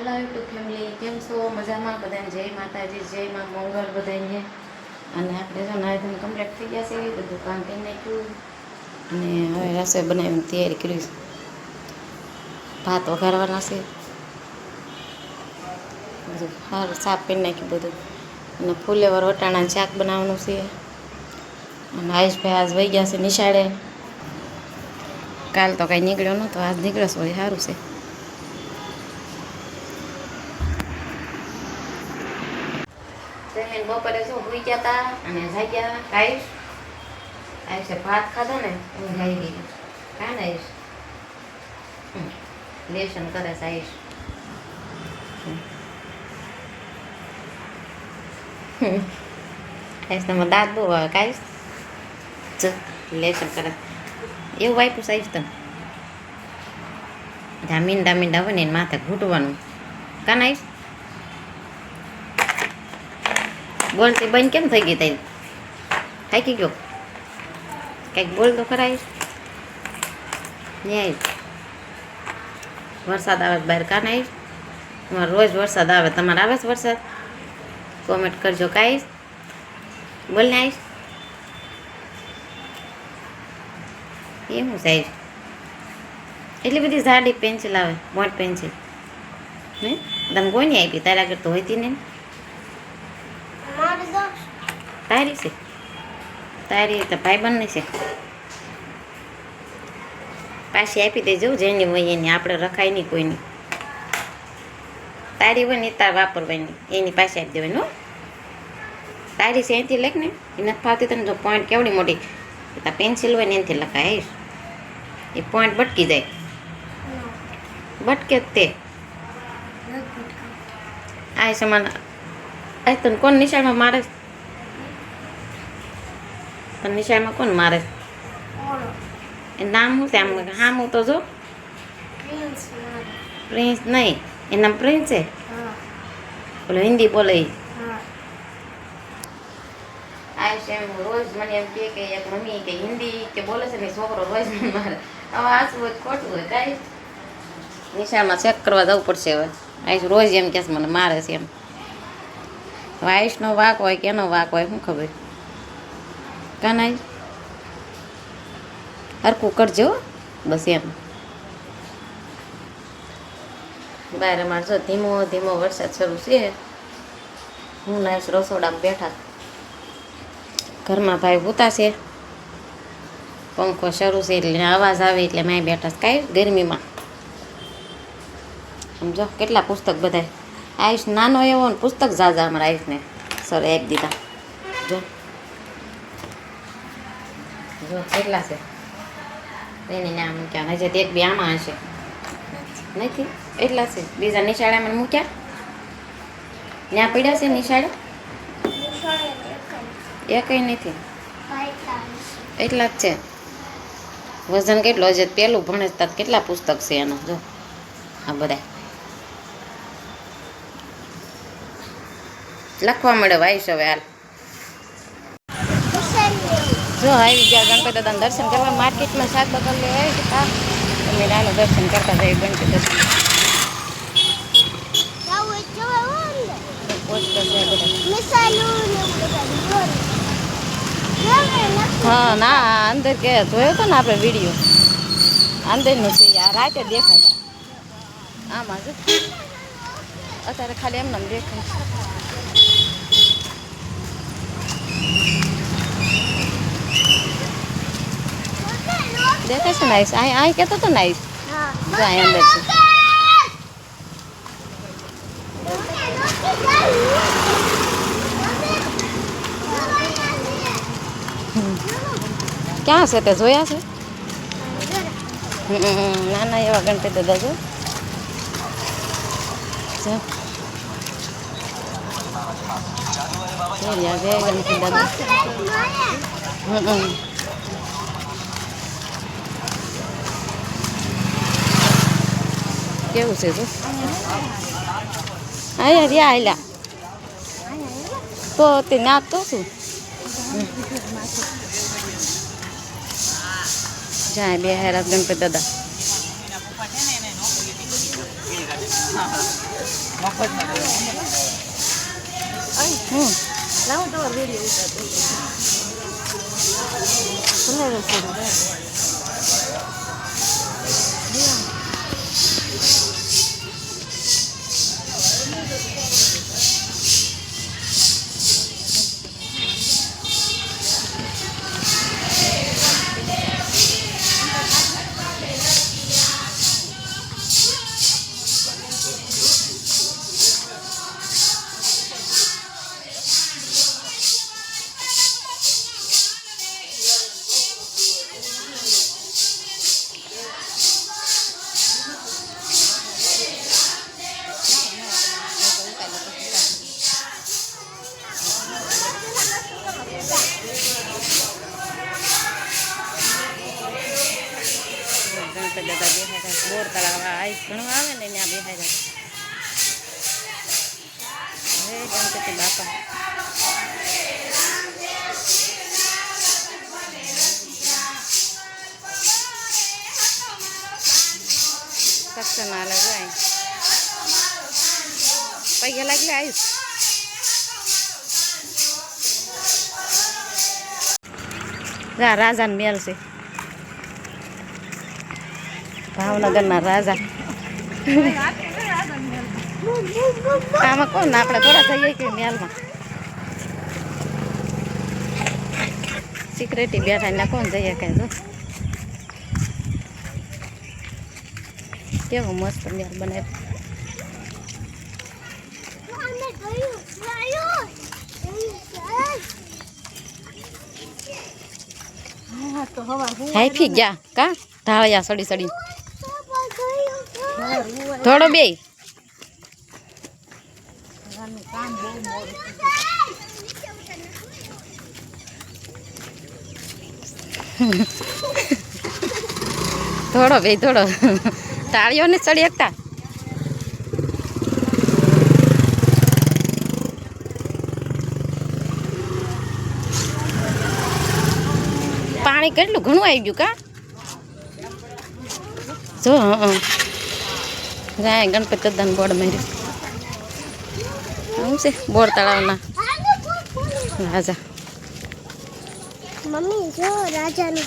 હાલો YouTube family કેમ છો? મજામાં બધાને? જય માતાજી, જય માં મંગળ બધાને અને આપણે જો નાયધન કમ્પ્લીટ થઈ ગયા છે બધું કામ કરી નાખ્યું. અને હવે રસોઈ બનાવીને તૈયારી કરી. ભાત વઘારવાના છે. બધું સારું સાફ કરી નાખ્યું બધું. અને ફૂલેવર, વટાણા, શાક બનાવવાનું છે. અને આયુષભાઈ આજ વહી ગયા છે નિશાળે. કાલ તો કાંઈ નીકળ્યો નહોતો, આજ નીકળ્યો હોય સારું છે. જમીન બપોરે શું ભૂઈ ગયા હતા અને જાગ્યા. ખાઈશ આવીશ ભાત ખાધો ને, હું જાઈ ગઈ. કાં ને હમ. લેશન કરે છે આવીશ. આયુષ, તમારે દાંત બહુ આવે કાઈશ ચ, લેશન કરે. એવું વાપ્યું સાઈશ આયુષ ધામીન ધામીન હોય ને માથે ઘૂંટવાનું. કાં આવીશ બોલતી બંધ કેમ થઈ ગઈ તારી થાકી ગયો. કંઈક બોલ તો ખરા આવીશ ને આવીશ વરસાદ આવે તો બહાર કાન આવીશ તમારે રોજ વરસાદ આવે, તમારે આવે છે વરસાદ? કોમેન્ટ કરજો કાંઈશ બોલ ને આવીશ એ હું સાઈઝ એટલી બધી જાડી પેન્સિલ આવે મોટ પેન્સિલ હે? તને કોની આપી? તારા આગળ તો હોતી નહીં તારી છે? તારી તો ભાઈબંધની છે. પાછી આપી દેજો જેની હોય એની. આપણે રખાય નહીં કોઈની. તારી હોય ને તાર વાપરવાની. એની પાસે આપી દેવાની હો. તારી છે અહીંથી લખ ને. એ નથી ફાવતી તને જો પોઈન્ટ કેવડી મોટી. તાર પેન્સિલ હોય ને એનાથી લખાય એ પોઈન્ટ બટકી જાય. બટકે તે. આ સમાન આ તને કોણ નિશાળમાં મારે? તને નિશાળમાં કોણ મારે છે? એ નામ શું છે આમ હામું તો જો પ્રિન્સ નહીં એ નામ પ્રિન્સ છે પેલો હિન્દી બોલે. આયુષ એમ રોજ મને એમ કહે કે એક મમ્મી કે હિન્દી કે બોલે છે ને છોકરો રોજ મને મારે હવે હોય ખોટું હોય કાંઈ નિશાળમાં ચેક કરવા જવું પડશે હવે આયુષ રોજ એમ કહે મને મારે છે એમ આયુષનો વાક હોય કે એનો વાક હોય શું ખબર કાન આયુષ હરખું કરજો. બસ એમ. બહાર અમારે જો ધીમો ધીમો વરસાદ શરૂ છે. હું નાઈશ રસોડામાં બેઠા. ઘરમાં ભાઈ ભૂતા છે. પંખો શરૂ છે એટલે અવાજ આવે એટલે મેં બેઠા કાંઈ ગરમીમાં. સમજો? કેટલા પુસ્તક બધા આયુષ નાનો એવો ને પુસ્તક ઝાઝા અમારા આયુષને. સર આપી દીધા જો જો કેટલા છે? એની નામ મૂક્યા. હજી તે બી આમાં હશે. નથી? એટલા છે. બીજા નિશાળામાં મૂક્યા? ત્યાં પડ્યા છે નિશાળે? એ કંઈ નથી. એટલા જ છે. વજન કેટલો હજી તો પેલું ભણે છે તાર કેટલા પુસ્તક છે એનું? જો, આ બધા લખવા મળે વાઈશ હવે હાલ. જો આવી ગયા ગણપતિ દાદાના દર્શન કરવા માર્કેટમાં શાક બગલ આવી હતા તમે નાનું દર્શન કરતા જઈએ ગણપતિ દર્શન હા ના અંદર કે જોયો તો ને આપણે વીડિયો અંદરનું છે યાર રાતે દેખાય. આમાં જો. અત્યારે ખાલી એમને એમ દેખાય. દેખાય છે નાઈસ અહીં અહીં કહેતો હતો નાઈસ જો અહીં અંદર છે ક્યાં છે તે જોયા છે હમ, ના એવા ગણપતિ દાદા જો જય ગણપતિ દાદા હમ, હમ. કેવું છે તો અહીંયા રહ્યા આયલા તો તે ના તો શું જાય બે હેરા ગણપત દાદા હમ લાવો તમારો વીડિયો 什么是。速度 ગણપતિ દાદા બેહાડ્યા બોર તળાવ આઈસ ઘણું આવે ને ત્યાં બેહાડ્યા હે ગણપતિ બાપા. સક્ષમ હાલે જાય પૈસા લાગલે આવીશ રાજાનો મેલ છે. ભાવનગરના રાજા. આમાં કોણ? આપણે થોડા થઈએ કે મેલમાં સિક્રેટી બેઠા ને કોણ જઈએ કઈ જો. કેવો મસ્ત મેલ બનાવ્યો. હા તો હવા ગયા કા? ઢાળિયા સડી સડી થોડો બે. થોડો બે થોડો તાળીઓ ને ચડી એકતા. પાણી કેટલું ઘણું આવી ગયું કા? જો હં. જાય ગણપતિ દાદાનું બોર્ડ માર્યું. શું છે બોર તળાવના. રાજા. મમ્મી જો રાજાનું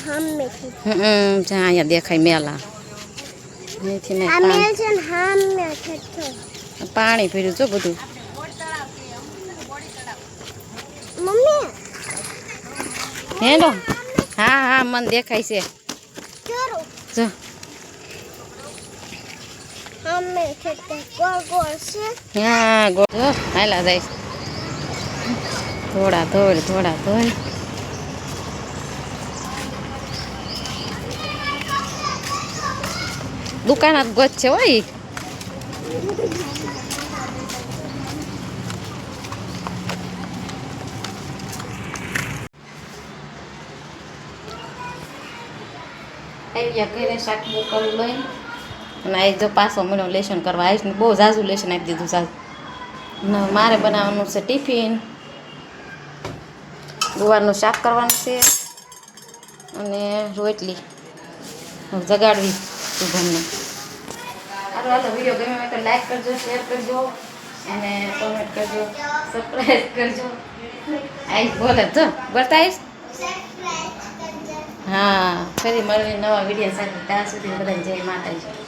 છે. હમ જ્યાં અહીંયા દેખાય મેલા. અહીંથી ને મેલ છે ને હામે છે તો. પાણી પીર્યું જો બધું. મમ્મી. હેલો હા હા મને દેખાય છે. જો. હામે છે તે ગોળ ગોળ છે હા ગો જો હાલા જાય છે. થોડા ધોળ થોડા ધોળ દુકાન જ ગોત છે હોય આવ્યા ઘરે શાક મોકલ લઈ અને આ જો પાછો મળ્યો લેશન કરવા આવીશ ને બહુ ઝાઝું લેશન આપી દીધું ને મારે બનાવવાનું છે ટિફિન. ગુવારનું શાક કરવાનું છે અને રોટલી. જગાડવી શુભમને સારું હાલો વીડિયો ગમે હોય તો લાઈક કરજો શેર કરજો અને કોમેન્ટ કરજો સબસ્ક્રાઈબ કરજો. આઈશ બોલે તો બોલતા આવીશ હા ફરી મળીને નવા વીડિયો સાથે ત્યાં સુધી બધાને જય માતાજી.